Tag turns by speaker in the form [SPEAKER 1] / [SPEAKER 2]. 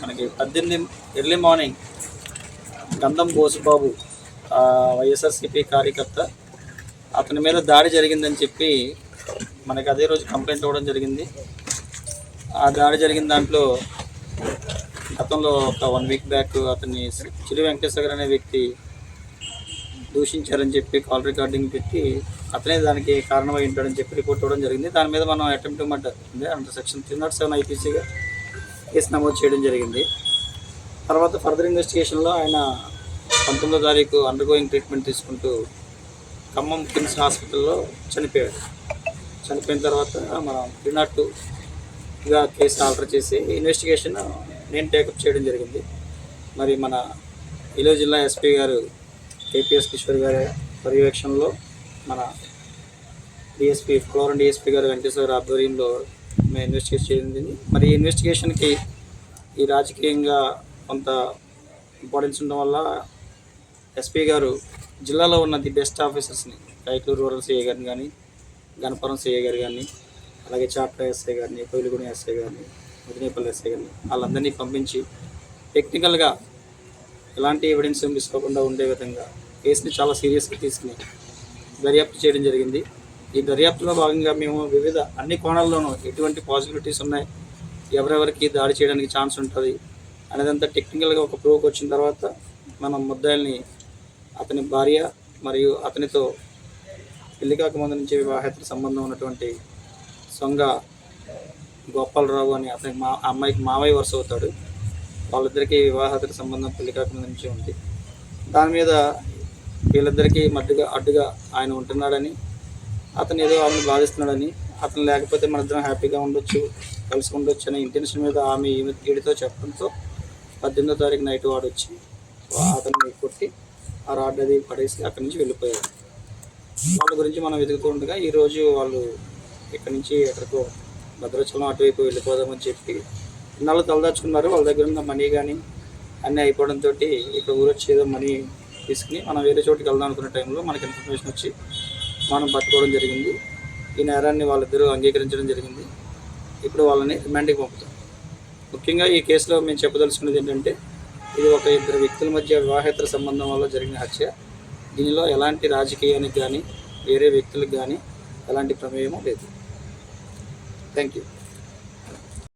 [SPEAKER 1] మనకి పద్దెనిమిది early morning గంధం బోసుబాబు వైఎస్ఆర్సీపీ కార్యకర్త అతని మీద దాడి జరిగిందని చెప్పి మనకి అదే రోజు కంప్లైంట్ ఇవ్వడం జరిగింది. ఆ దాడి జరిగిన దాంట్లో గతంలో ఒక వన్ వీక్ బ్యాక్ అతన్ని చిరు వెంకటేశ్వర అనే వ్యక్తి దూషించారని చెప్పి కాల్ రికార్డింగ్ పెట్టి అతనే దానికి కారణమై ఉంటాడని చెప్పి రిపోర్ట్ ఇవ్వడం జరిగింది. దాని మీద మనం అటెంప్ట్ మర్డర్ అంటే సెక్షన్ త్రీ నాట్ సెవెన్ ఐపీసీగా కేసు నమోదు చేయడం జరిగింది. తర్వాత ఫర్దర్ ఇన్వెస్టిగేషన్లో ఆయన పంతొమ్మిదో తారీఖు అండర్గోయింగ్ ట్రీట్మెంట్ తీసుకుంటూ ఖమ్మం కిమ్స్ హాస్పిటల్లో చనిపోయాడు. చనిపోయిన తర్వాత మనం త్రీ నాట్ టూగా కేసు ఆర్డర్ చేసి ఇన్వెస్టిగేషన్ నేను టేకప్ చేయడం జరిగింది. మరి మన ఈలో జిల్లా ఎస్పీ గారు కేపీఎస్ కిషోర్ గారి పర్యవేక్షణలో మన డిఎస్పీ ఫ్లోరన్ డిఎస్పీ గారు వెంకటేశ్వర ఆధ్వర్యంలో మేము ఇన్వెస్టిగేట్ చేయండి మరి ఈ ఇన్వెస్టిగేషన్కి ఈ రాజకీయంగా కొంత ఇంపార్టెన్స్ ఉండడం వల్ల ఎస్పీ గారు జిల్లాలో ఉన్న ది బెస్ట్ ఆఫీసర్స్ని కైకూరు రూరల్ సిఐ గారిని కానీ గణపురం సిఐ గారు కానీ అలాగే చాట్ల ఎస్ఐ గారిని కోయిలగూడెం ఎస్ఐ గారిని ముదినేపల్లి ఎస్ఐ వాళ్ళందరినీ పంపించి టెక్నికల్గా ఎలాంటి ఎవిడెన్స్ తీసుకోకుండా ఉండే విధంగా కేసుని చాలా సీరియస్గా తీసుకుని దర్యాప్తు చేయడం జరిగింది. ఈ దర్యాప్తులో భాగంగా మేము వివిధ అన్ని కోణాల్లోనూ ఎటువంటి పాసిబిలిటీస్ ఉన్నాయి ఎవరెవరికి దాడి చేయడానికి ఛాన్స్ ఉంటుంది అనేదంతా టెక్నికల్గా ఒక ప్రూఫ్ వచ్చిన తర్వాత మనం ముద్దాయిల్ని అతని భార్య మరియు అతనితో పెళ్ళి కాకముందు నుంచి వివాహేతర సంబంధం ఉన్నటువంటి సొంగ గోపాలరావు అని అతనికి మా అమ్మాయికి మావయ్య వరుస అవుతాడు. వాళ్ళిద్దరికీ వివాహేతర సంబంధం పెళ్ళి కాకముందు నుంచి ఉంది. దాని మీద వీళ్ళిద్దరికీ మధ్యగా అడ్డుగా ఆయన ఉంటున్నాడని అతను ఏదో ఆమెను బాధిస్తున్నాడని అతను లేకపోతే మన ఇద్దరం హ్యాపీగా ఉండొచ్చు కలిసి ఉండొచ్చు అనే ఇంటెన్షన్ మీద ఆమె ఈమె వీడితో చెప్పడంతో పద్దెనిమిదో తారీఖు నైట్ వాడు వచ్చి అతన్ని కొట్టి ఆ రాడ్ అది పడేసి అక్కడి నుంచి వెళ్ళిపోయారు. వాళ్ళ గురించి మనం వెతుకుతూ ఉండగా ఈరోజు వాళ్ళు ఇక్కడి నుంచి ఎక్కడికో భద్రాచలం అటువైపు వెళ్ళిపోదామని చెప్పి ఇన్నాళ్ళు తలదాచుకున్నారు. వాళ్ళ దగ్గర ఉన్న మనీ కానీ అన్నీ అయిపోవడంతో ఇక్కడ ఊరొచ్చి ఏదో మనీ తీసుకుని మనం వేరే చోటుకి వెళ్దాం అనుకున్న టైంలో మనకి ఇన్ఫర్మేషన్ వచ్చి మనం పట్టుకోవడం జరిగింది. ఈ నేరాన్ని వాళ్ళిద్దరూ అంగీకరించడం జరిగింది. ఇప్పుడు వాళ్ళని రిమాండ్కి పంపుతాం. ముఖ్యంగా ఈ కేసులో మేము చెప్పదలుచుకున్నది ఏంటంటే ఇది ఒక ఇద్దరు వ్యక్తుల మధ్య వివాహేతర సంబంధం వల్ల జరిగిన హత్య. దీనిలో ఎలాంటి రాజకీయానికి కానీ వేరే వ్యక్తులకు కానీ ఎలాంటి ప్రమేయము లేదు. Thank you.